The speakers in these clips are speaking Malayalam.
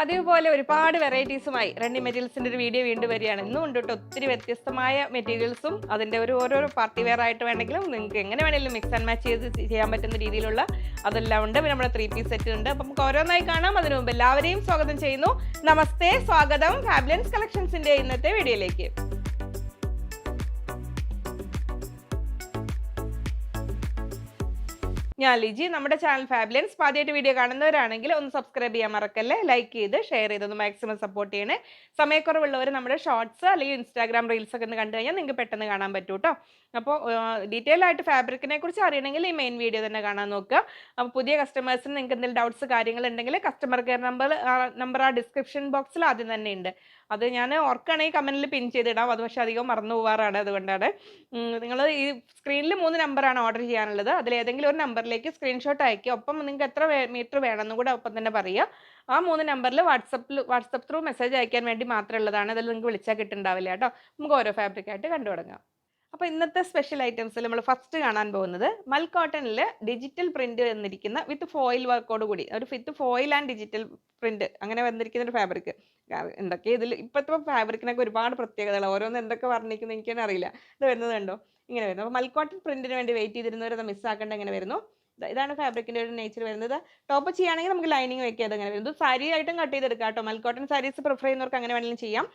പതിവ് പോലെ ഒരുപാട് വെറൈറ്റീസുമായി റണ്ണി മെറ്റീരിയൽസിന്റെ ഒരു വീഡിയോ വീണ്ടും വരികയാണ്. ഇന്നും ഉണ്ട് കേട്ടോ ഒത്തിരി വ്യത്യസ്തമായ മെറ്റീരിയൽസും. അതിന്റെ ഒരു ഓരോ പാർട്ടി വെയർ ആയിട്ട് വേണമെങ്കിലും നിങ്ങൾക്ക് എങ്ങനെ വേണമെങ്കിലും മിക്സ് ആൻഡ് മാച്ച് ചെയ്ത് ചെയ്യാൻ പറ്റുന്ന രീതിയിലുള്ള അതെല്ലാം ഉണ്ട്. പിന്നെ നമ്മുടെ ത്രീ പീസ് സെറ്റ് ഉണ്ട്. അപ്പം നമുക്ക് ഓരോന്നായി കാണാം. അതിനു മുമ്പ് എല്ലാവരെയും സ്വാഗതം ചെയ്യുന്നു. നമസ്തേ സ്വാഗതം. ഫാബ്ലൻസ് കളക്ഷൻസിന്റെ ഇന്നത്തെ വീഡിയോയിലേക്ക്. ഞാൻ ലിജി. നമ്മുടെ ചാനൽ ഫാബിലൻസ് ആദ്യമായിട്ട് വീഡിയോ കാണുന്നവരാണെങ്കിൽ ഒന്ന് സബ്സ്ക്രൈബ് ചെയ്യാൻ മറക്കല്ലേ? ലൈക്ക് ചെയ്ത് ഷെയർ ചെയ്തൊന്ന് മാക്സിമം സപ്പോർട്ട് ചെയ്യണേ. സമയക്കുറവുള്ളവർ നമ്മുടെ ഷോർട്സ് അല്ലെങ്കിൽ ഇൻസ്റ്റാഗ്രാം റീൽസ് ഒക്കെ ഒന്ന് കണ്ടു കഴിഞ്ഞാൽ നിങ്ങൾക്ക് പെട്ടെന്ന് കാണാൻ പറ്റൂ കേട്ടോ അപ്പോൾ ഡീറ്റെയിൽ ആയിട്ട് ഫാബ്രിക്കിനെ കുറിച്ച് അറിയണമെങ്കിൽ ഈ മെയിൻ വീഡിയോ തന്നെ കാണാൻ നോക്കുക. അപ്പോൾ പുതിയ കസ്റ്റമേഴ്സിന് നിങ്ങൾക്ക് എന്തെങ്കിലും ഡൗട്ട്സ് കാര്യങ്ങൾ ഉണ്ടെങ്കിൽ കസ്റ്റമർ കെയർ നമ്പർ നമ്പർ ആ ഡിസ്ക്രിപ്ഷൻ ബോക്സിൽ ആദ്യം തന്നെ ഉണ്ട്. അത് ഞാൻ ഓർക്കുകയാണെങ്കിൽ കമന്റിൽ പിൻ ചെയ്തിടാം. അത് പക്ഷേ അധികം മറന്നു പോവാറാണ് അതുകൊണ്ടാണ്. നിങ്ങൾ ഈ സ്ക്രീനിൽ മൂന്ന് നമ്പറാണ് ഓർഡർ ചെയ്യാനുള്ളത്. അതിൽ ഏതെങ്കിലും ഒരു നമ്പറിലേക്ക് സ്ക്രീൻഷോട്ട് അയക്കുക ഒപ്പം നിങ്ങൾക്ക് എത്ര മീറ്റർ വേണമെന്നും കൂടെ ഒപ്പം തന്നെ പറയുക ആ മൂന്ന് നമ്പറിൽ വാട്സപ്പിൽ വാട്സപ്പ് ത്രൂ മെസ്സേജ് അയക്കാൻ വേണ്ടി മാത്രമുള്ളതാണ് അതിൽ നിങ്ങൾക്ക് വിളിച്ചാൽ കിട്ടുന്നുണ്ടാവില്ല കേട്ടോ. നമുക്ക് ഓരോ ഫാബ്രിക്കായിട്ട് കണ്ടു തുടങ്ങാം അപ്പോൾ ഇന്നത്തെ സ്പെഷ്യൽ ഐറ്റംസിൽ നമ്മൾ ഫസ്റ്റ് കാണാൻ പോകുന്നത് മൽ കോട്ടണിൽ ഡിജിറ്റൽ പ്രിന്റ് വന്നിരിക്കുന്ന വിത്ത് ഫോയിൽ വർക്കോട് കൂടി. ഒരു with foil and digital print അങ്ങനെ വന്നിരിക്കുന്ന ഒരു ഫാബ്രിക് എന്തൊക്കെ ഇതിൽ ഇപ്പോഴത്തെ ഫാബ്രിക്കിനൊക്കെ ഒരുപാട് പ്രത്യേകതകൾ ഓരോന്ന് എന്തൊക്കെ വർണിക്കുന്നത് എനിക്കൊന്നും അറിയില്ല. ഇത് വരുന്നത് കണ്ടോ? ഇങ്ങനെ വരുന്നു. അപ്പോൾ മൽക്കോട്ടൺ പ്രിന്റിന് വേണ്ടി വെയിറ്റ് ചെയ്തിരുന്നവരത് മിസ്സാക്കേണ്ട ഇങ്ങനെ വരുന്നു. ഇതാണ് ഫാബ്രിക്കിന്റെ ഒരു നേച്ചർ വരുന്നത്. ടോപ്പ് ചെയ്യുകയാണെങ്കിൽ നമുക്ക് ലൈനിങ് വെക്കാതെ അങ്ങനെ വരുന്നത് സാരി ആയിട്ടും കട്ട് ചെയ്തെടുക്കാം കേട്ടോ. മൽക്കോട്ടൺ സാരീസ് പ്രിഫർ ചെയ്യുന്നവർക്ക് അങ്ങനെ വേണമെങ്കിലും ചെയ്യാം.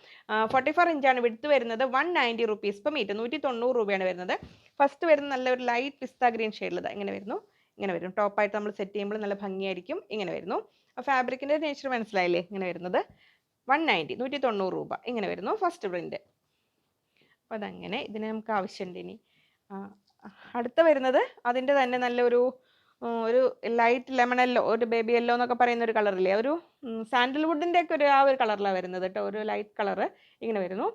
ഫോർട്ടി ഫോർ ഇഞ്ചാണ് വിടുത്ത് വരുന്നത്. വൺ നയന്റി റുപ്പീസ് ഇപ്പം മീറ്റർ നൂറ്റി തൊണ്ണൂറ് രൂപയാണ് വരുന്നത്. ഫസ്റ്റ് വരുന്ന നല്ലൊരു ലൈറ്റ് പിസ്ത ഗ്രീൻ ഷെയ്ഡിലത് ഇങ്ങനെ വരുന്നു. ഇങ്ങനെ വരും ടോപ്പായിട്ട് നമ്മൾ സെറ്റ് ചെയ്യുമ്പോൾ നല്ല ഭംഗിയായിരിക്കും. ഇങ്ങനെ വരുന്നു. ഫാബ്രിക്കിന്റെ നേച്ചർ മനസ്സിലായില്ലേ? ഇങ്ങനെ വരുന്നത്. വൺ നയന്റി നൂറ്റി തൊണ്ണൂറ് രൂപ. ഇങ്ങനെ വരുന്നു. ഫസ്റ്റ് പ്രിന്റ് അപ്പോൾ അതങ്ങനെ ഇതിന് നമുക്ക് ആവശ്യമുണ്ട് ഇനി. അടുത്ത വരുന്നത് അതിന്റെ തന്നെ നല്ലൊരു ഒരു ലൈറ്റ് ലെമൺ യെല്ലോ ഒരു ബേബി യെല്ലോ എന്നൊക്കെ പറയുന്ന ഒരു കളറില്ലേ ഒരു സാൻഡൽവുഡിന്റെ ഒക്കെ ഒരു ആ ഒരു കളറിലാണ് വരുന്നത് കേട്ടോ ഒരു ലൈറ്റ് കളറ് ഇങ്ങനെ വരുന്നു.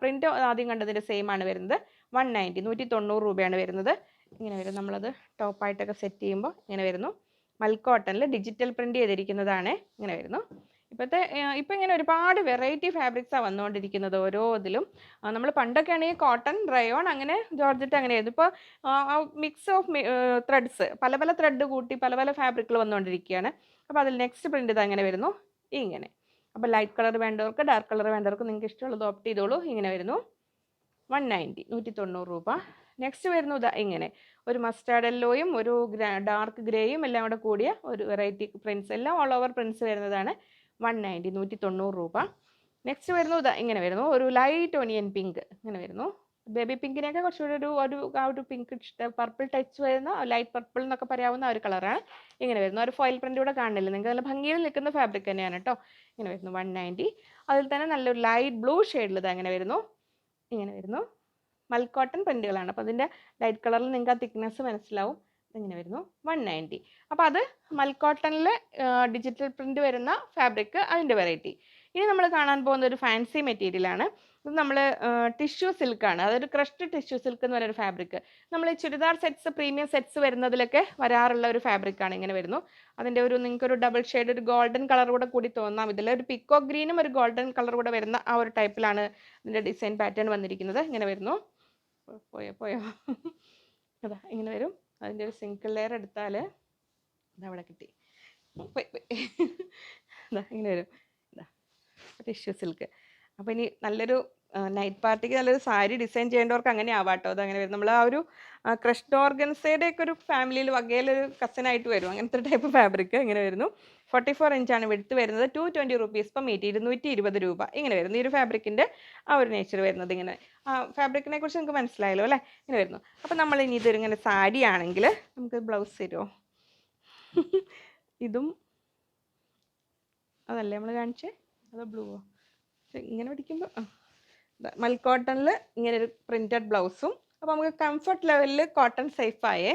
പ്രിന്റ് ആദ്യം കണ്ടതിന്റെ സെയിം ആണ് വരുന്നത്. വൺ നയന്റി നൂറ്റി തൊണ്ണൂറ് രൂപയാണ് വരുന്നത്. ഇങ്ങനെ വരും. നമ്മളത് ടോപ്പായിട്ടൊക്കെ സെറ്റ് ചെയ്യുമ്പോൾ ഇങ്ങനെ വരുന്നു. മൽക്കോട്ടണിൽ ഡിജിറ്റൽ പ്രിന്റ് ചെയ്തിരിക്കുന്നതാണ് ഇങ്ങനെ വരുന്നു. ഇപ്പോഴത്തെ ഇപ്പം ഇങ്ങനെ ഒരുപാട് വെറൈറ്റി ഫാബ്രിക്സാണ് വന്നുകൊണ്ടിരിക്കുന്നത് ഓരോ ഇതിലും നമ്മൾ പണ്ടൊക്കെ ആണെങ്കിൽ കോട്ടൺ റയോൺ അങ്ങനെ ജോർജറ്റ് അങ്ങനെയായിരുന്നു ഇപ്പോൾ മിക്സ് ഓഫ് ത്രെഡ്സ് പല പല ത്രെഡ് കൂട്ടി പല പല ഫാബ്രിക്കുകൾ വന്നുകൊണ്ടിരിക്കുകയാണ് അപ്പോൾ അതിൽ നെക്സ്റ്റ് പ്രിന്റ് ഇത് അങ്ങനെ വരുന്നു. ഇങ്ങനെ. അപ്പോൾ ലൈറ്റ് കളർ വേണ്ടവർക്ക് ഡാർക്ക് കളർ വേണ്ടവർക്ക് നിങ്ങൾക്ക് ഇഷ്ടമുള്ളത് ഓപ്റ്റ് ചെയ്തോളൂ. ഇങ്ങനെ വരുന്നു. വൺ നയന്റി നൂറ്റി തൊണ്ണൂറ് രൂപ. നെക്സ്റ്റ് വരുന്നു ഇതാ ഇങ്ങനെ. ഒരു മസ്റ്റാർഡ് യെല്ലോയും ഒരു ഡാർക്ക് ഗ്രേയും എല്ലാം കൂടെ കൂടിയ ഒരു വെറൈറ്റി പ്രിൻസ് എല്ലാം ഓൾ ഓവർ പ്രിൻസ് വരുന്നതാണ്. വൺ നയന്റി നൂറ്റി തൊണ്ണൂറ് രൂപ. നെക്സ്റ്റ് വരുന്നു ഇതാ ഇങ്ങനെ വരുന്നു. ഒരു ലൈറ്റ് ഒനിയൻ പിങ്ക് ഇങ്ങനെ വരുന്നു. ബേബി പിങ്കിനെയൊക്കെ കുറച്ചുകൂടി ഒരു ഒരു ആ ഒരു പിങ്ക് പർപ്പിൾ ടച്ച് വരുന്ന ലൈറ്റ് പർപ്പിൾ എന്നൊക്കെ പറയാവുന്ന ഒരു കളറാണ് ഇങ്ങനെ വരുന്നു. ഒരു ഫോയിൽ പ്രിന്റ് കൂടെ കാണില്ല. നിങ്ങൾക്ക് നല്ല ഭംഗിയിൽ നിൽക്കുന്ന ഫാബ്രിക് തന്നെയാണ് കേട്ടോ ഇങ്ങനെ വരുന്നു വൺ നയന്റി അതിൽ തന്നെ നല്ലൊരു ലൈറ്റ് ബ്ലൂ ഷെയ്ഡിൽ ഇത് അങ്ങനെ വരുന്നു. ഇങ്ങനെ വരുന്നു. മൽക്കോട്ടൺ പ്രിന്റുകളാണ് അപ്പോൾ അതിന്റെ ലൈറ്റ് കളറിൽ നിങ്ങൾക്ക് ആ തിക്നെസ് മനസ്സിലാവും. ഇങ്ങനെ വരുന്നു. വൺ നയന്റി അപ്പോൾ അത് മൽക്കോട്ടണിൽ ഡിജിറ്റൽ പ്രിന്റ് വരുന്ന ഫാബ്രിക് അതിന്റെ വെറൈറ്റി ഇനി നമ്മൾ കാണാൻ പോകുന്ന ഒരു ഫാൻസി മെറ്റീരിയലാണ് ഇത് നമ്മൾ ടിഷ്യൂ സിൽക്കാണ് അതൊരു ക്രഷ്ഡ് ടിഷ്യൂ സിൽക്ക് എന്ന് പറയുന്ന ഫാബ്രിക് നമ്മൾ ചുരിദാർ സെറ്റ്സ് പ്രീമിയം സെറ്റ്സ് വരുന്നതിലൊക്കെ വരാറുള്ള ഒരു ഫാബ്രിക്കാണ് ഇങ്ങനെ വരുന്നു. അതിന്റെ ഒരു നിങ്ങൾക്ക് ഒരു ഡബിൾ ഷെയ്ഡ് ഒരു ഗോൾഡൻ കളർ കൂടെ കൂടി തോന്നാം. ഇതിൽ ഒരു പിക്കോ ഗ്രീനും ഒരു ഗോൾഡൻ കളർ കൂടെ വരുന്ന ആ ഒരു ടൈപ്പിലാണ് ഇതിന്റെ ഡിസൈൻ പാറ്റേൺ വന്നിരിക്കുന്നത്. ഇങ്ങനെ വരുന്നു. പോയോ പോയോ? അതാ ഇങ്ങനെ വരും. അതിന്റെ ഒരു സിംഗിൾ ലെയർ എടുത്താൽ ഇതവിടെ കിട്ടി. ഇതാ ഇങ്ങനെ വരും. ഇതാ ടിഷ്യൂ സിൽക്ക് അപ്പോൾ ഇനി നല്ലൊരു നൈറ്റ് പാർട്ടിക്ക് നല്ലൊരു സാരി ഡിസൈൻ ചെയ്യേണ്ടവർക്ക് അങ്ങനെ ആവാട്ടോ അത് അങ്ങനെ വരും നമ്മൾ ആ ഒരു ക്രഷ്ഡ് ഓർഗൻസയുടെ ഒക്കെ ഒരു ഫാമിലിയിൽ വകയിലൊരു കസിനായിട്ട് വരും. അങ്ങനത്തെ ടൈപ്പ് ഫാബ്രിക് ഇങ്ങനെ വരുന്നു. ഫോർട്ടി ഫോർ ഇഞ്ചാണ് വെടുത്ത് വരുന്നത്. Two twenty rupees per metre ഇരുന്നൂറ്റി ഇരുപത് രൂപ. ഇങ്ങനെ വരുന്നു. ഈ ഒരു ഫാബ്രിക്കിന്റെ ആ ഒരു നേച്ചർ വരുന്നത് ഇങ്ങനെ. ആ ഫാബ്രിക്കിനെ കുറിച്ച് നിങ്ങൾക്ക് മനസ്സിലായല്ലോ അല്ലേ? ഇങ്ങനെ വരുന്നു. അപ്പോൾ നമ്മൾ ഇനി ഇതൊരു ഇങ്ങനെ സാരി ആണെങ്കിൽ നമുക്ക് ബ്ലൗസ് തരുമോ ഇതും അതല്ലേ നമ്മൾ കാണിച്ചേ? അതോ ബ്ലൂവോ ഇങ്ങനെ പിടിക്കുമ്പോൾ മൽക്കോട്ടണിൽ ഇങ്ങനെ ഒരു പ്രിന്റഡ് ബ്ലൗസും അപ്പോൾ നമുക്ക് കംഫർട്ട് ലെവലിൽ കോട്ടൺ സേഫായേ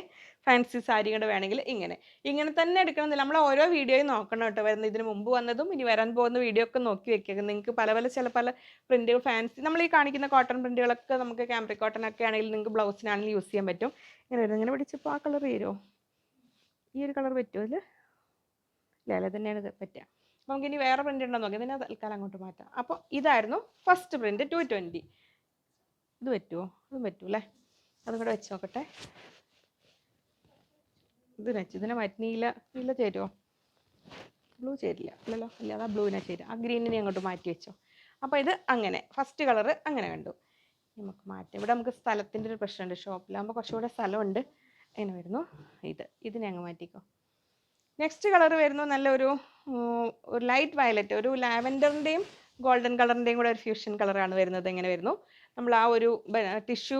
ഫാൻസി സാരിയുടെ വേണമെങ്കിൽ ഇങ്ങനെ. ഇങ്ങനെ തന്നെ എടുക്കണമെന്നില്ല. നമ്മൾ ഓരോ വീഡിയോയും നോക്കണം കേട്ടോ. വരുന്ന ഇതിന് മുമ്പ് വന്നതും ഇനി വരാൻ പോകുന്ന വീഡിയോ ഒക്കെ നോക്കി വെക്കുക. നിങ്ങൾക്ക് പല പല ചില പല പ്രിന്റുകൾ ഫാൻസി നമ്മൾ ഈ കാണിക്കുന്ന കോട്ടൺ പ്രിന്റുകളൊക്കെ നമുക്ക് ക്യാമറി കോട്ടൺ ഒക്കെ ആണെങ്കിൽ നിങ്ങൾക്ക് ബ്ലൗസിനാണെങ്കിൽ യൂസ് ചെയ്യാൻ പറ്റും. ഇങ്ങനെ വരുന്നത്. ഇങ്ങനെ പിടിച്ചപ്പോൾ ആ കളർ വരുമോ ഈ ഒരു കളർ പറ്റുമോ ഇതിൽ ഇല്ല അല്ല തന്നെയാണ് പറ്റുക. അപ്പോൾ നമുക്ക് ഇനി വേറെ പ്രിന്റ് ഉണ്ടോ നോക്കി. ഇതിനെ തൽക്കാലം അങ്ങോട്ട് മാറ്റാം. അപ്പോൾ ഇതായിരുന്നു ഫസ്റ്റ് പ്രിന്റ് ടു ട്വന്റി ഇത് പറ്റുമോ അതും പറ്റൂലേ അതും കൂടെ വെച്ച് നോക്കട്ടെ. ഇത് വെച്ച് ഇതിനെ മാറ്റി നീല നീല ചേരുമോ ബ്ലൂ ചേരില്ല അല്ലല്ലോ? ഇല്ല അതാ ബ്ലൂവിനെ ചേരും. ആ ഗ്രീനിനെ അങ്ങോട്ട് മാറ്റി വെച്ചോ. അപ്പോൾ ഇത് അങ്ങനെ. ഫസ്റ്റ് കളർ അങ്ങനെ കണ്ടു. നമുക്ക് മാറ്റാം. ഇവിടെ നമുക്ക് സ്ഥലത്തിന്റെ ഒരു പ്രശ്നമുണ്ട്. ഷോപ്പിലാകുമ്പോൾ കുറച്ചുകൂടെ സ്ഥലമുണ്ട്. അങ്ങനെ വരുന്നു. ഇത്. ഇതിനെ അങ്ങ് മാറ്റിക്കോ. നെക്സ്റ്റ് കളർ വരുന്നു നല്ലൊരു ഒരു ലൈറ്റ് വയലറ്റ് ഒരു ലാവൻഡറിന്റെയും ഗോൾഡൻ കളറിന്റെയും കൂടെ ഒരു ഫ്യൂഷൻ കളറാണ് വരുന്നത്. എങ്ങനെ വരുന്നു. നമ്മൾ ആ ഒരു ടിഷ്യൂ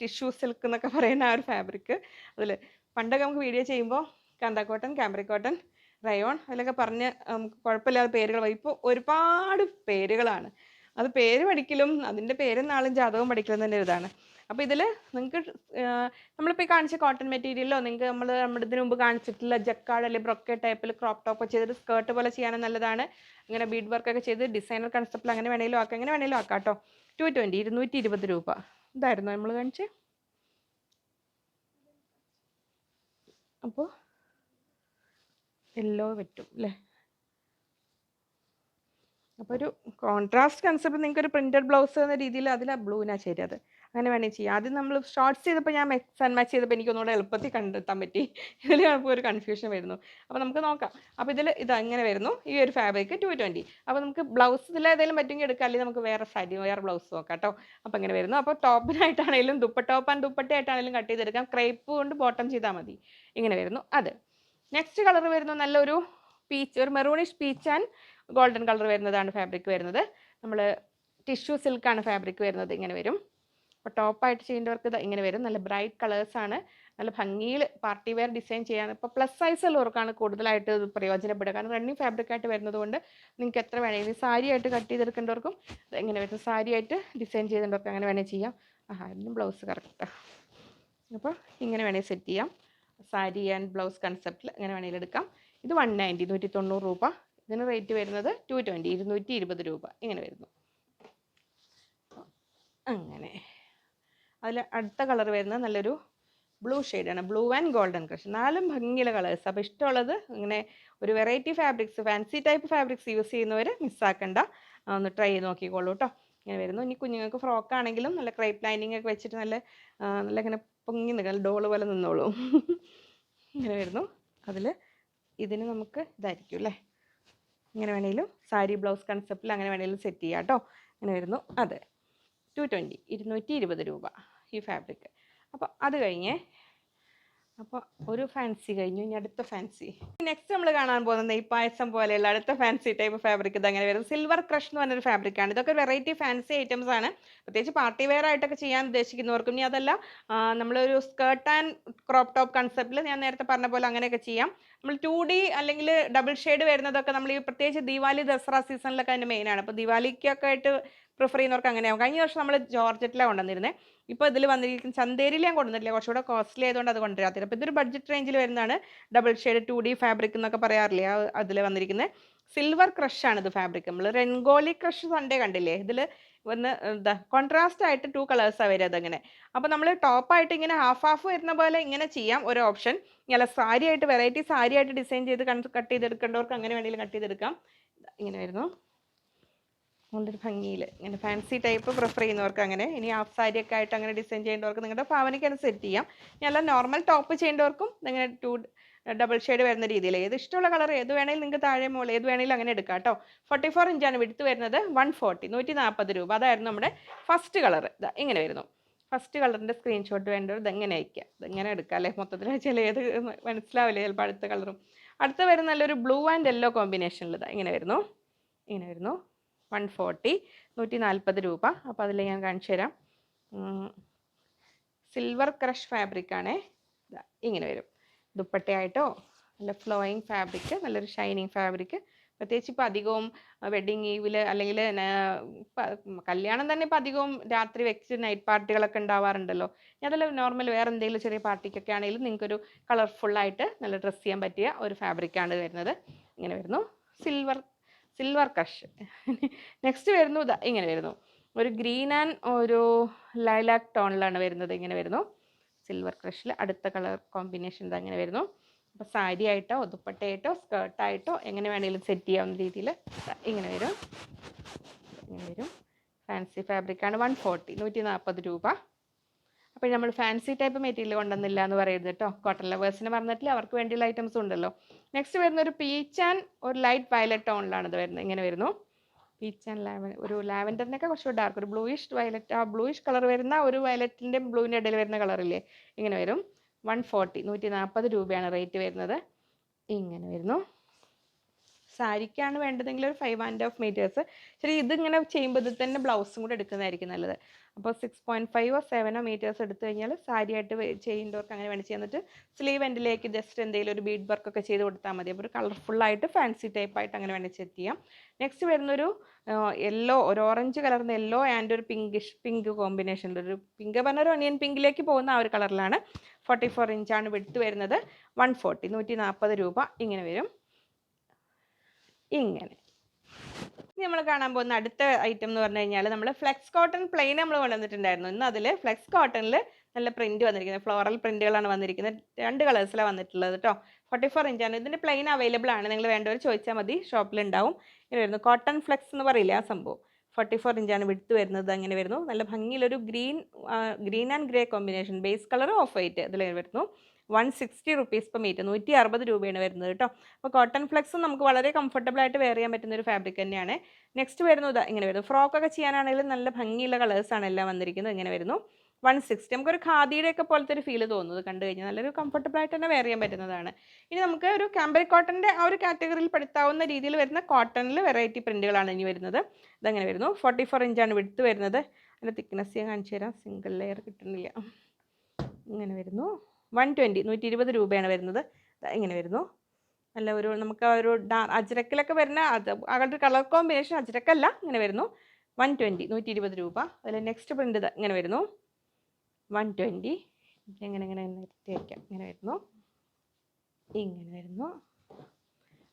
ടിഷ്യൂ സിൽക്ക് എന്നൊക്കെ പറയുന്ന ആ ഒരു ഫാബ്രിക് അതിൽ പണ്ടൊക്കെ നമുക്ക് വീഡിയോ ചെയ്യുമ്പോൾ kantha cotton cambric cotton rayon അതിലൊക്കെ പറഞ്ഞ് നമുക്ക് കുഴപ്പമില്ലാത്ത പേരുകൾ ഇപ്പോൾ ഒരുപാട് പേരുകളാണ്. അത് പേര് പഠിക്കലും അതിന്റെ പേരും നാളും ജാതകവും പഠിക്കലും തന്നെ ഒരു ഇതാണ് അപ്പോൾ ഇതിൽ നിങ്ങൾക്ക് നമ്മളിപ്പോൾ ഈ കാണിച്ച കോട്ടൺ മെറ്റീരിയലോ നിങ്ങൾക്ക് നമ്മൾ നമ്മുടെ ഇതിന് മുമ്പ് കാണിച്ചിട്ടുള്ള ജക്കാഡ് അല്ലെങ്കിൽ ബ്രൊക്കെ ടൈപ്പിൽ ക്രോപ്പ് ടോപ്പ് ചെയ്തിട്ട് സ്കേർട്ട് പോലെ ചെയ്യാനും നല്ലതാണ്. ഇങ്ങനെ ബീഡ് വർക്കൊക്കെ ചെയ്ത് ഡിസൈനർ കൺസെപ്റ്റിൽ അങ്ങനെ വേണേലും ആക്കാം എങ്ങനെ വേണേലും ആക്കാം കേട്ടോ ടു ട്വന്റി ഇരുന്നൂറ്റി ഇരുപത് രൂപ. ഇതായിരുന്നു നമ്മൾ കാണിച്ച്. അപ്പോൾ യെല്ലോ പറ്റും അല്ലേ അപ്പോൾ ഒരു കോൺട്രാസ്റ്റ് കൺസെപ്റ്റ് നിങ്ങൾക്ക് ഒരു പ്രിന്റഡ് ബ്ലൗസ് എന്ന രീതിയിൽ അതിൽ ബ്ലൂവിനാണ് ചേരുന്നത് അങ്ങനെ വേണമെങ്കിൽ ചെയ്യാം. ആദ്യം നമ്മൾ ഷോർട്ട്സ് ചെയ്തപ്പോൾ ഞാൻ മിക്സ് ആൻഡ് മാച്ച് ചെയ്തപ്പോൾ എനിക്ക് ഒന്നുകൂടെ എളുപ്പത്തിൽ കണ്ടെത്താൻ പറ്റി. ഇതിൽ നമുക്ക് ഒരു കൺഫ്യൂഷൻ വരുന്നു. അപ്പോൾ നമുക്ക് നോക്കാം. അപ്പോൾ ഇതിൽ ഇത് അങ്ങനെ വരുന്നു. ഈ ഒരു ഫാബ്രിക് ടു ട്വന്റി അപ്പോൾ നമുക്ക് ബ്ലൗസ് ഇതിൽ ഏതെങ്കിലും പറ്റുമെങ്കിൽ എടുക്കാം. അല്ലെങ്കിൽ നമുക്ക് വേറെ സാരി വേറെ ബ്ലൗസ് നോക്കാം കേട്ടോ അപ്പോൾ ഇങ്ങനെ വരുന്നു. അപ്പോൾ ടോപ്പിനായിട്ടാണെങ്കിലും ദുപ്പ ടോപ്പ് ആൻഡ് ദുപ്പട്ടയായിട്ടാണെങ്കിലും കട്ട് ചെയ്തെടുക്കാം. ക്രേപ്പ് കൊണ്ട് ബോട്ടം ചെയ്താൽ മതി. ഇങ്ങനെ വരുന്നു. അത്. നെക്സ്റ്റ് കളർ വരുന്നു. നല്ലൊരു പീച്ച് ഒരു maroonish peach and golden colour വരുന്നതാണ് ഫാബ്രിക് വരുന്നത്. നമ്മൾ ടിഷ്യൂ സിൽക്കാണ് ഫാബ്രിക് വരുന്നത്. ഇങ്ങനെ വരും. അപ്പോൾ ടോപ്പായിട്ട് ചെയ്യേണ്ടവർക്ക് ഇത് ഇങ്ങനെ വരും. നല്ല ബ്രൈറ്റ് കളേഴ്സാണ് നല്ല ഭംഗിയിൽ പാർട്ടി വെയർ ഡിസൈൻ ചെയ്യാൻ ഇപ്പോൾ പ്ലസ് സൈസ് ഉള്ളവർക്കാണ് കൂടുതലായിട്ട് ഇത് പ്രയോജനപ്പെടുക. കാരണം റണ്ണിങ് ഫാബ്രിക് ആയിട്ട് വരുന്നത് കൊണ്ട് നിങ്ങൾക്ക് എത്ര വേണമെങ്കിലും സാരി ആയിട്ട് കട്ട് ചെയ്തെടുക്കേണ്ടവർക്കും എങ്ങനെ വരും സാരി ആയിട്ട് ഡിസൈൻ ചെയ്തവർക്ക് അങ്ങനെ വേണേൽ ചെയ്യാം. ആ ഇതിന് ബ്ലൗസ് കറക്റ്റ് അപ്പോൾ ഇങ്ങനെ വേണേൽ സെറ്റ് ചെയ്യാം. സാരി ആൻഡ് ബ്ലൗസ് കൺസെപ്റ്റിൽ അങ്ങനെ വേണമെങ്കിൽ എടുക്കാം. ഇത് വൺ നയന്റി നൂറ്റി തൊണ്ണൂറ് രൂപ. ഇതിന് റേറ്റ് വരുന്നത് ടു ട്വന്റി ഇരുന്നൂറ്റി ഇരുപത് രൂപ. ഇങ്ങനെ വരുന്നു. അങ്ങനെ. അതിൽ അടുത്ത കളർ വരുന്നത് നല്ലൊരു ബ്ലൂ ഷെയ്ഡാണ് ബ്ലൂ ആൻഡ് ഗോൾഡൻ ക്രഷ് നാലും ഭംഗിയുള്ള കളേഴ്സ് അപ്പോൾ ഇഷ്ടമുള്ളത് ഇങ്ങനെ ഒരു variety fabrics fancy type fabrics use ചെയ്യുന്നവർ മിസ്സാക്കണ്ട ഒന്ന് ട്രൈ ചെയ്ത് നോക്കിക്കോളൂ കേട്ടോ ഇങ്ങനെ വരുന്നു. ഇനി കുഞ്ഞുങ്ങൾക്ക് ഫ്രോക്ക് ആണെങ്കിലും നല്ല ക്രൈപ്പ് ലൈനിങ് ഒക്കെ വെച്ചിട്ട് നല്ല നല്ല ഇങ്ങനെ പൊങ്ങി നിൽക്കുക ഡോൾ പോലെ നിന്നോളൂ. ഇങ്ങനെ വരുന്നു. അതിൽ ഇതിന് നമുക്ക് ഇതായിരിക്കും അല്ലേ ഇങ്ങനെ വേണേലും സാരി ബ്ലൗസ് കൺസെപ്റ്റിൽ അങ്ങനെ വേണേലും സെറ്റ് ചെയ്യാം കേട്ടോ ഇങ്ങനെ വരുന്നു. അതെ. ടു ട്വന്റി ഇരുന്നൂറ്റി ഇരുപത് രൂപ. ഈ ഫാബ്രിക് അപ്പോൾ അത് കഴിഞ്ഞേ അപ്പോൾ ഒരു ഫാൻസി കഴിഞ്ഞു. ഇനി അടുത്ത ഫാൻസി നെക്സ്റ്റ് നമ്മൾ കാണാൻ പോകുന്നത് ഈ പായസം പോലെയുള്ള അടുത്ത ഫാൻസി ടൈപ്പ് ഫാബ്രിക് ഇത് അങ്ങനെ വരും സിൽവർ ക്രഷ് എന്ന് പറഞ്ഞൊരു ഫാബ്രിക് ആണ്. ഇതൊക്കെ വെറൈറ്റി ഫാൻസി ഐറ്റംസ് ആണ്. പ്രത്യേകിച്ച് പാർട്ടി വെയർ ആയിട്ടൊക്കെ ചെയ്യാൻ ഉദ്ദേശിക്കുന്നവർക്കും ഇനി അതല്ല നമ്മളൊരു സ്കേർട്ട് ആൻഡ് ക്രോപ്പ് ടോപ്പ് കൺസെപ്റ്റിൽ ഞാൻ നേരത്തെ പറഞ്ഞ പോലെ അങ്ങനെയൊക്കെ ചെയ്യാം. നമ്മൾ ടു ഡി അല്ലെങ്കിൽ ഡബിൾ ഷെയ്ഡ് വരുന്നതൊക്കെ നമ്മൾ ഈ പ്രത്യേകിച്ച് ദീപാവലി ദസറ സീസണിലൊക്കെ അതിന്റെ മെയിനാണ് അപ്പോൾ ദീപാവലിക്കൊക്കെ ആയിട്ട് പ്രിഫർ ചെയ്യുന്നവർക്ക് അങ്ങനെയാവും. കഴിഞ്ഞ വർഷം നമ്മൾ ജോർജറ്റിലാണ് കൊണ്ടുവന്നിരുന്നത് ഇപ്പോൾ ഇതിൽ വന്നിരിക്കുന്ന ചന്തേരിയിൽ ഞാൻ കൊണ്ടുവന്നില്ല കുറച്ചുകൂടെ കോസ്റ്റ്ലി ആയതുകൊണ്ട് അത് കൊണ്ടുവരാത്തില്ല അപ്പോൾ ഇതൊരു ബഡ്ജറ്റ് റേഞ്ചിൽ വരുന്നതാണ്. Double shade two D fabric എന്നൊക്കെ പറയാറില്ലേ? അതിൽ വന്നിരിക്കുന്നത് സിൽവർ ക്രഷ് ആണ് ഇത് ഫാബ്രിക് നമ്മൾ റെൻഗോലി ക്രഷ് സൺഡേ കണ്ടില്ലേ? ഇതിൽ വന്ന് എന്താ കോൺട്രാസ്റ്റ് ആയിട്ട് ടു കളേഴ്സാണ് വരിക അതങ്ങനെ. അപ്പോൾ നമ്മൾ ടോപ്പായിട്ട് ഇങ്ങനെ ഹാഫ് ഹാഫ് വരുന്ന പോലെ ഇങ്ങനെ ചെയ്യാം ഒരു ഓപ്ഷൻ ഇങ്ങനെ സാരി ആയിട്ട് വെറൈറ്റി സാരി ആയിട്ട് ഡിസൈൻ ചെയ്ത് കട്ട് ചെയ്തെടുക്കേണ്ടവർക്ക് അങ്ങനെ വേണമെങ്കിലും കട്ട് ചെയ്തെടുക്കാം. ഇങ്ങനെ വരുന്നു. നല്ലൊരു ഭംഗിയിൽ ഇങ്ങനെ ഫാൻസി ടൈപ്പ് പ്രിഫർ ചെയ്യുന്നവർക്ക് അങ്ങനെ ഇനി ഹാഫ് സാരി ഒക്കെ ആയിട്ട് അങ്ങനെ ഡിസൈൻ ചെയ്യേണ്ടവർക്ക് നിങ്ങളുടെ ഭാവനയ്ക്ക് അനുസരിച്ച് ചെയ്യാം. ഇനി അല്ല നോർമൽ ടോപ്പ് ചെയ്യേണ്ടവർക്കും നിങ്ങൾ ടു ഡബിൾ ഷെയ്ഡ് വരുന്ന രീതിയിൽ ഏത് ഇഷ്ടമുള്ള കളർ ഏത് വേണമെങ്കിലും നിങ്ങൾക്ക് താഴെ മോൾ ഏത് വേണമെങ്കിലും അങ്ങനെ എടുക്കാം കേട്ടോ. ഫോർട്ടി ഫോർ ഇഞ്ചാണ് വിടുത്ത് വരുന്നത് വൺ ഫോർട്ടി നൂറ്റി നാൽപ്പത് രൂപ. അതായിരുന്നു നമ്മുടെ ഫസ്റ്റ് കളർ ഇതാ ഇങ്ങനെ വരുന്നു. ഫസ്റ്റ് കളറിന്റെ സ്ക്രീൻഷോട്ട് വേണ്ടവർ ഇതെങ്ങനെ അയക്കുക ഇതെങ്ങനെ എടുക്കാം അല്ലേ? മൊത്തത്തിൽ ചില ഏത് മനസ്സിലാവില്ല ചിലപ്പോൾ അടുത്ത കളറും അടുത്ത വരുന്ന നല്ലൊരു ബ്ലൂ ആൻഡ് യെല്ലോ കോമ്പിനേഷനിൽ ഇതാ ഇങ്ങനെ വരുന്നു. ഇങ്ങനെ വരുന്നു. വൺ ഫോർട്ടി നൂറ്റി നാൽപ്പത് രൂപ. അപ്പോൾ അതിൽ ഞാൻ കാണിച്ചു തരാം. സിൽവർ ക്രഷ് ഫാബ്രിക് ആണേ. ദാ ഇങ്ങനെ വരും. ദുപ്പട്ടയായിട്ടോ നല്ല ഫ്ലോയിങ് ഫാബ്രിക് നല്ലൊരു ഷൈനിങ് ഫാബ്രിക് പ്രത്യേകിച്ച് ഇപ്പോൾ അധികവും വെഡ്ഡിങ് ഈവിൽ അല്ലെങ്കിൽ കല്യാണം തന്നെ ഇപ്പോൾ അധികവും രാത്രി വെച്ച് നൈറ്റ് പാർട്ടികളൊക്കെ ഉണ്ടാവാറുണ്ടല്ലോ. അതല്ല നോർമൽ വേറെ എന്തെങ്കിലും ചെറിയ പാർട്ടിക്കൊക്കെ ആണെങ്കിലും നിങ്ങൾക്കൊരു കളർഫുള്ളായിട്ട് നല്ല ഡ്രസ്സ് ചെയ്യാൻ പറ്റിയ ഒരു ഫാബ്രിക്കാണ് വരുന്നത്. ഇങ്ങനെ വരുന്നു. സിൽവർ സിൽവർ കഷ് നെക്സ്റ്റ് വരുന്നു ഇതാ ഇങ്ങനെ വരുന്നു. ഒരു ഗ്രീൻ ആൻഡ് ഒരു ലൈലാക്ക് ടോണിലാണ് വരുന്നത് ഇങ്ങനെ വരുന്നു. സിൽവർ ക്രഷിൽ അടുത്ത കളർ കോമ്പിനേഷൻ ഇത് അങ്ങനെ വരുന്നു. അപ്പോൾ സാരി ആയിട്ടോ ദുപ്പട്ടയായിട്ടോ സ്കേർട്ടായിട്ടോ എങ്ങനെ വേണമെങ്കിലും സെറ്റ് ചെയ്യാവുന്ന രീതിയിൽ ഇങ്ങനെ വരും. ഇങ്ങനെ വരും. ഫാൻസി ഫാബ്രിക്കാണ് വൺ ഫോർട്ടി നൂറ്റി നാൽപ്പത് രൂപ. അപ്പോൾ നമ്മൾ ഫാൻസി ടൈപ്പ് മെറ്റീരിയൽ കൊണ്ടുവന്നില്ല എന്ന് പറയരുത് കേട്ടോ കോട്ടൺ ലവേഴ്സിന് പറഞ്ഞിട്ടില്ല? അവർക്ക് വേണ്ടിയുള്ള ഐറ്റംസ് ഉണ്ടല്ലോ. നെക്സ്റ്റ് വരുന്ന ഒരു പീച്ച് ആൻഡ് ഒരു ലൈറ്റ് വയലറ്റ് ടോണിലാണ് ഇത് വരുന്നത്. ഇങ്ങനെ വരുന്നു. പീച്ച് ആൻഡ് ലാവൻ ഒരു ലാവൻഡറിനൊക്കെ കുറച്ചുകൂടി ഡാർക്ക് ഒരു ബ്ലൂയിഷ് വയലറ്റ് ആ ബ്ലൂയിഷ് കളർ വരുന്ന ഒരു വയലറ്റിന്റെ ബ്ലൂവിന്റെ ഇടയിൽ വരുന്ന കളറില്ലേ ഇങ്ങനെ വരും. വൺ ഫോർട്ടി നൂറ്റി നാൽപ്പത് രൂപയാണ് റേറ്റ് വരുന്നത്. ഇങ്ങനെ വരുന്നു. സാരിക്കാണ് വേണ്ടതെങ്കിൽ ഒരു ഫൈവ് ആൻഡ് ഹാഫ് മീറ്റേഴ്സ് ശരി ഇതിങ്ങനെ ചെയ്യുമ്പോൾ ഇത് തന്നെ ബ്ലൗസും കൂടെ എടുക്കുന്നതായിരിക്കും നല്ലത്. അപ്പോൾ സിക്സ് പോയിന്റ് ഫൈവോ സെവനോ മീറ്റേഴ്സ് എടുത്തു കഴിഞ്ഞാൽ സാരിയായിട്ട് ചെയ്യുന്നവർക്ക് അങ്ങനെ വേണം ചെയ്യാൻ പറ്റും സ്ലീവ് എൻഡിലേക്ക് ജസ്റ്റ് എന്തെങ്കിലും ഒരു ബീഡ് വർക്ക് ഒക്കെ ചെയ്ത് കൊടുത്താൽ മതി. അപ്പോൾ ഒരു കളർഫുള്ളായിട്ട് ഫാൻസി ടൈപ്പായിട്ട് അങ്ങനെ വേണ്ടി സെറ്റ് ചെയ്യാം. നെക്സ്റ്റ് വരുന്നൊരു യെല്ലോ ഒരു ഓറഞ്ച് കളറിന്റെ യെല്ലോ ആൻഡ് ഒരു പിങ്കിഷ് പിങ്ക് കോമ്പിനേഷനിൽ ഒരു പിങ്ക് പറഞ്ഞ ഒരു ഒനിയൻ പിങ്കിലേക്ക് പോകുന്ന ആ ഒരു കളറിലാണ് ഫോർട്ടി ഫോർ ഇഞ്ചാണ് വിടുത്ത് വരുന്നത്. വൺ ഫോർട്ടി നൂറ്റി നാൽപ്പത് രൂപ ഇങ്ങനെ വരും. ഇങ്ങനെ. ഇനി നമ്മൾ കാണാൻ പോകുന്ന അടുത്ത ഐറ്റം എന്ന് പറഞ്ഞു കഴിഞ്ഞാൽ നമ്മൾ ഫ്ലെക്സ് കോട്ടൺ പ്ലെയിൻ നമ്മൾ കൊണ്ടുവന്നിട്ടുണ്ടായിരുന്നു. ഇന്ന് അതിൽ ഫ്ലെക്സ് കോട്ടണിൽ നല്ല പ്രിന്റ് വന്നിരിക്കുന്നത് ഫ്ലോറൽ പ്രിന്റുകളാണ് വന്നിരിക്കുന്നത് രണ്ട് കളേഴ്സിലാണ് വന്നിട്ടുള്ളത് കേട്ടോ ഫോർട്ടി ഫോർ ഇഞ്ചാണ് ഇതിന്റെ പ്ലെയിൻ അവൈലബിൾ ആണ്. നിങ്ങൾ വേണ്ടവർ ചോദിച്ചാൽ മതി. ഷോപ്പിലുണ്ടാവും. ഇങ്ങനെ വരുന്നു. കോട്ടൺ ഫ്ലെക്സ് എന്ന് പറയില്ല ആ സംഭവം. ഫോർട്ടി ഫോർ ഇഞ്ചാണ് വിടുത്ത് വരുന്നത്. അങ്ങനെ വരുന്നു. നല്ല ഭംഗിയിലൊരു green green and grey combination. Base colour off white ഇതിൽ വരുന്നു. One sixty rupees per metre നൂറ്റി അറുപത് രൂപയാണ് വരുന്നത് കേട്ടോ. അപ്പോൾ കോട്ടൺ ഫ്ലെക്സും നമുക്ക് വളരെ കംഫർട്ടബിൾ ആയിട്ട് വെയർ ചെയ്യാൻ പറ്റുന്ന ഒരു ഫാബ്രിക് തന്നെയാണ്. നെക്സ്റ്റ് വരുന്നത് ഇങ്ങനെ വരുന്നു. ഫ്രോക്കൊക്കെ ചെയ്യാനാണെങ്കിലും നല്ല ഭംഗിയുള്ള കളേഴ്സാണ് എല്ലാം വന്നിരിക്കുന്നത്. ഇങ്ങനെ വരുന്നു. വൺ സിക്സ്റ്റി നമുക്കൊരു ഖാദിയുടെ ഒക്കെ പോലത്തെ ഒരു ഫീൽ തോന്നുന്നത് കണ്ടു കഴിഞ്ഞാൽ നല്ലൊരു കംഫർട്ടബിൾ ആയിട്ട് തന്നെ വെയർ ചെയ്യാൻ പറ്റുന്നതാണ്. ഇനി നമുക്ക് ഒരു ക്യാമ്പറി കോട്ടന്റെ ആ ഒരു കാറ്റഗറിയിൽ പെടുത്താവുന്ന രീതിയിൽ വരുന്ന കോട്ടണിൽ വെറൈറ്റി പ്രിന്റുകളാണ് ഇനി വരുന്നത്. ഇതങ്ങനെ വരുന്നു. ഫോർട്ടി ഫോർ ഇഞ്ചാണ് വിടുത്ത് വരുന്നത്. അതിന്റെ തിക്നെസ് ഞാൻ കാണിച്ചു തരാം. സിംഗിൾ ലെയർ കിട്ടുന്നില്ല. ഇങ്ങനെ വരുന്നു. വൺ ട്വന്റി നൂറ്റി ഇരുപത് രൂപയാണ് വരുന്നത് ഇങ്ങനെ വരുന്നു നല്ല ഒരു നമുക്ക് ഒരു ഡാ അജ്രക്കിലൊക്കെ വരുന്ന അവരുടെ കളർ കോമ്പിനേഷൻ അജ്രക്കല്ല ഇങ്ങനെ വരുന്നു വൺ ട്വന്റി നൂറ്റി ഇരുപത് രൂപ അതിൽ നെക്സ്റ്റ് പ്രിന്റ് ഇങ്ങനെ വരുന്നു വൺ ട്വന്റി ഇങ്ങനെ ഇങ്ങനെ ഇങ്ങനെ വരുന്നു ഇങ്ങനെ വരുന്നു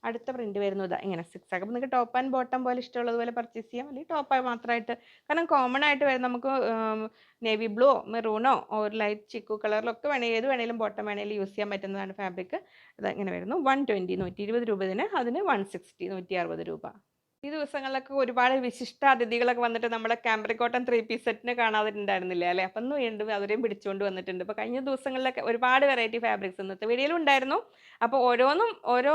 അടുത്ത പ്രിന്റ് വരുന്നത് ഇങ്ങനെ സിക്സ് ആക്കും നിങ്ങൾക്ക് ടോപ്പ് ആൻഡ് ബോട്ടം പോലെ ഇഷ്ടമുള്ളതുപോലെ പർച്ചേസ് ചെയ്യാം. അല്ലെങ്കിൽ ടോപ്പ് മാത്രമായിട്ട്. കാരണം കോമൺ ആയിട്ട് വരുന്ന നമുക്ക് നേവി ബ്ലൂ മെറൂണോ ഓർ ലൈറ്റ് ചിക്കു കളറിലൊക്കെ വേണമെങ്കിൽ ഏത് വേണേലും ബോട്ടം വേണേലും യൂസ് ചെയ്യാൻ പറ്റുന്നതാണ് ഫാബ്രിക് അത് ഇങ്ങനെ വരുന്നു. വൺ ട്വന്റി നൂറ്റി ഇരുപത് രൂപ ഇതിന്. അതിന് വൺ സിക്സ്റ്റി നൂറ്റി അറുപത് രൂപ. ഈ ദിവസങ്ങളിലൊക്കെ ഒരുപാട് വിശിഷ്ട അതിഥികളൊക്കെ വന്നിട്ട് നമ്മുടെ ക്യാമ്പറിക്കോട്ടൻ ത്രീ പീസ് സെറ്റിന് കാണാതിട്ടുണ്ടായിരുന്നില്ല അല്ലേ? അപ്പം ഒന്ന് വീണ്ടും അവരെയും പിടിച്ചുകൊണ്ട് വന്നിട്ടുണ്ട്. ഇപ്പോൾ കഴിഞ്ഞ ദിവസങ്ങളിലൊക്കെ ഒരുപാട് വെറൈറ്റി ഫാബ്രിക്സ് ഇന്നത്തെ വീഡിയോയിലും ഉണ്ടായിരുന്നു. അപ്പോൾ ഓരോന്നും ഓരോ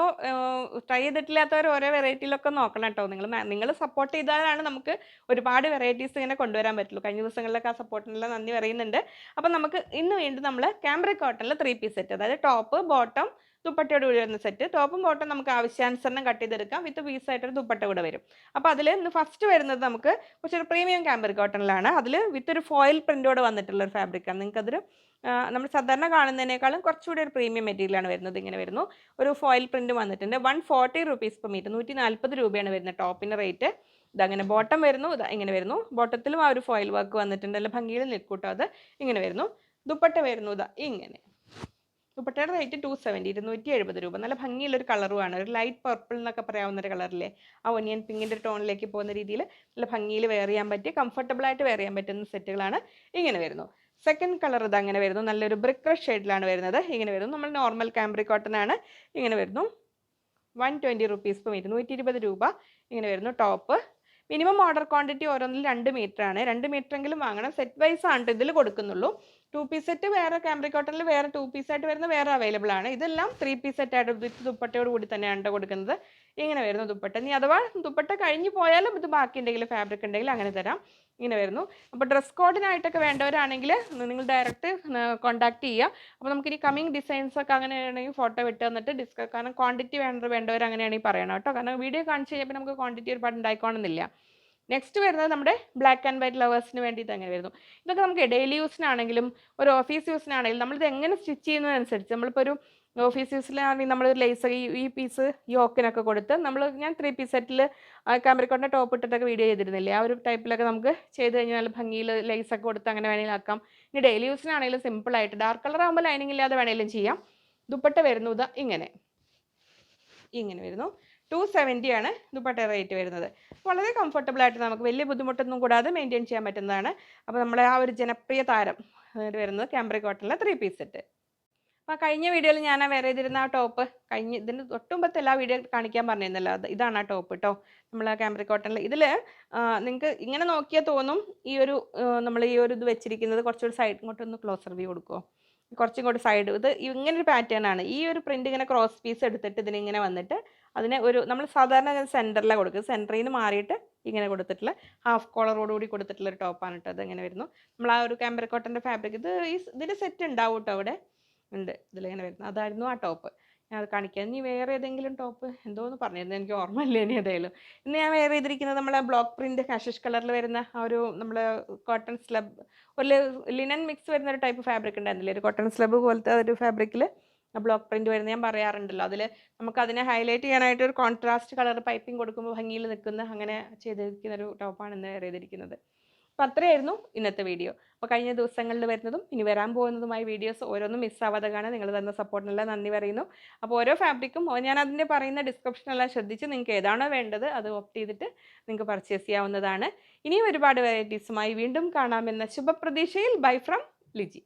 ട്രൈ ചെയ്തിട്ടില്ലാത്തവർ ഓരോ വെറൈറ്റിയിലൊക്കെ നോക്കണം കേട്ടോ. നിങ്ങൾ നിങ്ങൾ സപ്പോർട്ട് ചെയ്താലാണ് നമുക്ക് ഒരുപാട് വെറൈറ്റീസ് ഇങ്ങനെ കൊണ്ടുവരാൻ പറ്റുള്ളൂ. കഴിഞ്ഞ ദിവസങ്ങളിലൊക്കെ ആ സപ്പോർട്ടിനെല്ലാം നന്ദി പറയുന്നുണ്ട്. അപ്പം നമുക്ക് ഇന്ന് വീണ്ടും നമ്മൾ ക്യാമ്പ്രിക് കോട്ടണിൽ ത്രീ പീസ് സെറ്റ് അതായത് ടോപ്പ് ബോട്ടം ദുപ്പട്ടയോട് കൂടി വരുന്ന സെറ്റ് ടോപ്പും ബോട്ടം നമുക്ക് ആവശ്യാനുസരണം കട്ട് ചെയ്തെടുക്കാം. വിത്ത് പീസായിട്ടൊരു ദുപ്പട്ട കൂടെ വരും. അപ്പോൾ അതിൽ ഇന്ന് ഫസ്റ്റ് വരുന്നത് നമുക്ക് കുറച്ചൊരു പ്രീമിയം ക്യാമ്പർ കോട്ടണിലാണ് അതിൽ വിത്ത് ഒരു ഫോയിൽ പ്രിന്റോട് വന്നിട്ടുള്ള ഒരു ഫാബ്രിക്കാണ് നിങ്ങൾക്കതൊരു നമ്മൾ സാധാരണ കാണുന്നതിനേക്കാളും കുറച്ചുകൂടി ഒരു പ്രീമിയം മെറ്റീരിയലാണ് വരുന്നത്. ഇങ്ങനെ വരുന്നു. ഒരു ഫോയിൽ പ്രിന്റ് വന്നിട്ടുണ്ട്. One forty rupees per metre നൂറ്റി നാൽപ്പത് രൂപയാണ് വരുന്നത് ടോപ്പിന്റെ റേറ്റ് ഇതങ്ങനെ ബോട്ടം വരുന്നു. ഇത് ഇങ്ങനെ വരുന്നു. ബോട്ടത്തിലും ആ ഒരു ഫോയിൽ വർക്ക് വന്നിട്ടുണ്ട്. നല്ല ഭംഗിയിൽ നിൽക്കൂട്ടോ അത്. ഇങ്ങനെ വരുന്നു. ദുപ്പട്ട വരുന്നു. ഇതാ ഇങ്ങനെ. ദുപ്പട്ടയുടെ റേറ്റ് ടു സെവന്റി ഇരുന്നൂറ്റി എഴുപത് രൂപ. നല്ല ഭംഗിയുള്ളൊരു കളറുമാണ് ഒരു ലൈറ്റ് പർപ്പിൾ എന്നൊക്കെ പറയാവുന്ന ഒരു കളറില്ലേ ആ ഒനിയൻ പിങ്കിന്റെ ടോണിലേക്ക് പോകുന്ന രീതിയിൽ നല്ല ഭംഗിയിൽ വെയർ ചെയ്യാൻ പറ്റിയ കംഫർട്ടബിൾ ആയിട്ട് വെയർ ചെയ്യാൻ പറ്റുന്ന സെറ്റുകളാണ് ഇങ്ങനെ വരുന്നു. സെക്കൻഡ് കളർ ഇത് അങ്ങനെ വരുന്നു. നല്ലൊരു ബ്രിക്ക് റെഡ് ഷെയ്ഡിലാണ് വരുന്നത്. ഇങ്ങനെ വരുന്നു. നമ്മൾ നോർമൽ കാംബ്രി കോട്ടൺ ആണ്. ഇങ്ങനെ വരുന്നു. വൺ ട്വന്റി റുപ്പീസ് ഇരുന്നൂറ്റി ഇരുപത് രൂപ ഇങ്ങനെ വരുന്നു ടോപ്പ് മിനിമം ഓർഡർ ക്വാണ്ടിറ്റി ഓരോന്നിൽ രണ്ട് മീറ്റർ ആണ്. രണ്ട് മീറ്റർ എങ്കിലും വാങ്ങണം. സെറ്റ് വൈസ് ആണ് ഇതിൽ കൊടുക്കുന്നുള്ളൂ. ടു പീസ് സെറ്റ് വേറെ ക്യാമ്പ്രി കോട്ടണിൽ വേറെ ടു പീസ് ആയിട്ട് വരുന്ന വേറെ അവൈലബിൾ ആണ്. ഇതെല്ലാം ത്രീ പീസ് സെറ്റ് ആയിട്ട് വിത്ത് ദുപ്പട്ടയോട് കൂടി തന്നെയാണ് കൊടുക്കുന്നത്. ഇങ്ങനെ വരുന്നു ദുപ്പട്ട. ഇനി അഥവാ ദുപ്പട്ട കഴിഞ്ഞു പോയാലും ഇത് ബാക്കി ഉണ്ടെങ്കിൽ ഫാബ്രിക് ഉണ്ടെങ്കിൽ അങ്ങനെ തരാം. ഇങ്ങനെ വരുന്നു. അപ്പോൾ ഡ്രസ് കോഡിനായിട്ടൊക്കെ വേണ്ടവരാണെങ്കിൽ നിങ്ങൾ ഡയറക്റ്റ് കോൺടാക്ട് ചെയ്യുക അപ്പോൾ നമുക്ക് ഇനി കമ്മിങ് ഡിസൈൻസ് ഒക്കെ അങ്ങനെയാണെങ്കിൽ ഫോട്ടോ വിട്ട് തന്നിട്ട് ഡിസ്ക കാരണം ക്വാണ്ടിറ്റി വേണ്ട വേണ്ടവർ അങ്ങനെയാണെങ്കിൽ പറയണം കേട്ടോ കാരണം വീഡിയോ കാണിച്ച് കഴിഞ്ഞപ്പോൾ നമുക്ക് ക്വാണ്ടിറ്റി ഒരുപാട് ഉണ്ടായിക്കോണമെന്നില്ല നെക്സ്റ്റ് വരുന്നത് നമ്മുടെ ബ്ലാക്ക് ആൻഡ് വൈറ്റ് ലവേഴ്സിന് വേണ്ടിയിട്ട് അങ്ങനെ വരുന്നു. ഇതൊക്കെ നമുക്ക് ഡെയിലി യൂസിനാണെങ്കിലും ഒരു ഓഫീസ് യൂസിനാണെങ്കിലും നമ്മളിത് എങ്ങനെ സ്റ്റിച്ച് ചെയ്യുന്നതനുസരിച്ച് നമ്മളിപ്പോൾ ഒരു ഓഫീസ് യൂസിലാണെങ്കിൽ നമ്മൾ ലേസ് ഈ പീസ് യോക്കിനൊക്കെ കൊടുത്ത് നമ്മൾ ഞാൻ ത്രീ പീസ് സെറ്റിൽ കാമറിക്കോട്ടിന്റെ ടോപ്പ് ഇട്ടിട്ടൊക്കെ വീഡിയോ ചെയ്തിരുന്നില്ലേ? ആ ഒരു ടൈപ്പിലൊക്കെ നമുക്ക് ചെയ്ത് കഴിഞ്ഞാൽ നല്ല ഭംഗിയിൽ ലേസ് ഒക്കെ കൊടുത്ത് അങ്ങനെ വേണമെങ്കിലും ആക്കാം. ഇനി ഡെയിലി യൂസിനാണെങ്കിലും സിമ്പിളായിട്ട് ഡാർക്ക് കളർ ആകുമ്പോൾ ലൈനിങ് ഇല്ലാതെ വേണമെങ്കിലും ചെയ്യാം. ദുപ്പട്ട വരുന്നത് ഇങ്ങനെ. ഇങ്ങനെ വരുന്നു. ടു സെവന്റി ആണ് ദുപ്പട്ട റേറ്റ് വരുന്നത്. വളരെ കംഫർട്ടബിൾ ആയിട്ട് നമുക്ക് വലിയ ബുദ്ധിമുട്ടൊന്നും കൂടാതെ മെയിന്റെയിൻ ചെയ്യാൻ പറ്റുന്നതാണ്. അപ്പോൾ നമ്മളെ ആ ഒരു ജനപ്രിയ താരം വരുന്നത് ക്യാമ്പ്രി കോട്ടണിലെ ത്രീ പീസ് സെറ്റ് അപ്പോൾ കഴിഞ്ഞ വീഡിയോയിൽ ഞാൻ ആ വേറെ ചെയ്തിരുന്ന ആ ടോപ്പ് കഴിഞ്ഞ ഇതിന് തൊട്ടുമ്പത്തെ എല്ലാ വീഡിയോ കാണിക്കാൻ പറഞ്ഞിരുന്നല്ലോ. അത് ഇതാണ് ആ ടോപ്പ് കേട്ടോ നമ്മൾ ആ ക്യാമ്പ്രിക് കോട്ടണിൽ ഇതിൽ നിങ്ങൾക്ക് ഇങ്ങനെ നോക്കിയാൽ തോന്നും ഈ ഒരു നമ്മൾ ഈ ഒരു ഇത് വെച്ചിരിക്കുന്നത് കുറച്ചുകൂടി സൈഡ് ഇങ്ങോട്ടൊന്ന് ക്ലോസർ വ്യൂ കൊടുക്കുമോ കുറച്ചും കൂടി സൈഡ് ഇത് ഇങ്ങനെ ഒരു പാറ്റേൺ ആണ്. ഈ ഒരു പ്രിന്റ് ഇങ്ങനെ ക്രോസ് പീസ് എടുത്തിട്ട് ഇതിനിങ്ങനെ വന്നിട്ട് അതിനെ ഒരു നമ്മൾ സാധാരണ സെന്ററിലാണ് കൊടുക്കുക സെന്ററിൽ നിന്ന് മാറിയിട്ട് ഇങ്ങനെ കൊടുത്തിട്ടുള്ള ഹാഫ് കോളറോടുകൂടി കൊടുത്തിട്ടുള്ള ഒരു ടോപ്പാണ് കേട്ടോ ഇങ്ങനെ വരുന്നു. നമ്മൾ ആ ഒരു ക്യാമ്പർ കോട്ടന്റെ ഫാബ്രിക് ഇത് ഈ ഇതിന്റെ സെറ്റ് ഉണ്ടാവും കേട്ടോ അവിടെ? ഉണ്ട്. ഇതിലിങ്ങനെ വരുന്നത് അതായിരുന്നു ആ ടോപ്പ് ഞാൻ അത് കാണിക്കാം. ഇനി വേറെ ഏതെങ്കിലും ടോപ്പ് എന്തോന്ന് പറഞ്ഞിരുന്നു എനിക്ക് ഓർമ്മയില്ല ഇനി ഏതായാലും. ഇന്ന് ഞാൻ വേറെ ചെയ്തിരിക്കുന്നത് നമ്മളെ ബ്ലോക്ക് പ്രിന്റ് ഹാഷിഷ് കളറിൽ വരുന്ന ആ ഒരു നമ്മൾ കോട്ടൺ സ്ലബ് ഒരു ലിനൻ മിക്സ് വരുന്ന ഒരു ടൈപ്പ് ഫാബ്രിക് ഉണ്ടായിരുന്നില്ലേ? ഒരു കോട്ടൺ സ്ലബ് പോലത്തെ ഒരു ഫാബ്രിക്കിൽ ബ്ലോക്ക് പ്രിന്റ് വരുന്ന ഞാൻ പറയാറുണ്ടല്ലോ. അതിൽ നമുക്ക് അതിനെ ഹൈലൈറ്റ് ചെയ്യാനായിട്ട് ഒരു കോൺട്രാസ്റ്റ് കളർ പൈപ്പിംഗ് കൊടുക്കുമ്പോൾ ഭംഗിയിൽ നിൽക്കുന്ന അങ്ങനെ ചെയ്തിരിക്കുന്ന ഒരു ടോപ്പാണ് ഇന്ന് വേറെ ചെയ്തിരിക്കുന്നത്. അപ്പോൾ അത്രയായിരുന്നു ഇന്നത്തെ വീഡിയോ. അപ്പോൾ കഴിഞ്ഞ ദിവസങ്ങളിൽ വരുന്നതും ഇനി വരാൻ പോകുന്നതുമായ വീഡിയോസ് ഓരോന്നും മിസ്സാവാതെ കാണാൻ നിങ്ങൾ തന്ന സപ്പോർട്ടിനെല്ലാം നന്ദി പറയുന്നു. അപ്പോൾ ഓരോ ഫാബ്രിക്കും ഞാൻ അതിന്റെ പറയുന്ന ഡിസ്ക്രിപ്ഷനെല്ലാം ശ്രദ്ധിച്ച് നിങ്ങൾക്ക് ഏതാണോ വേണ്ടത് അത് ഓപ്റ്റ് ചെയ്തിട്ട് നിങ്ങൾക്ക് പർച്ചേസ് ചെയ്യാവുന്നതാണ്. ഇനിയും ഒരുപാട് വെറൈറ്റീസുമായി വീണ്ടും കാണാമെന്ന ശുഭപ്രതീക്ഷയിൽ ബൈ ഫ്രം ലിജി.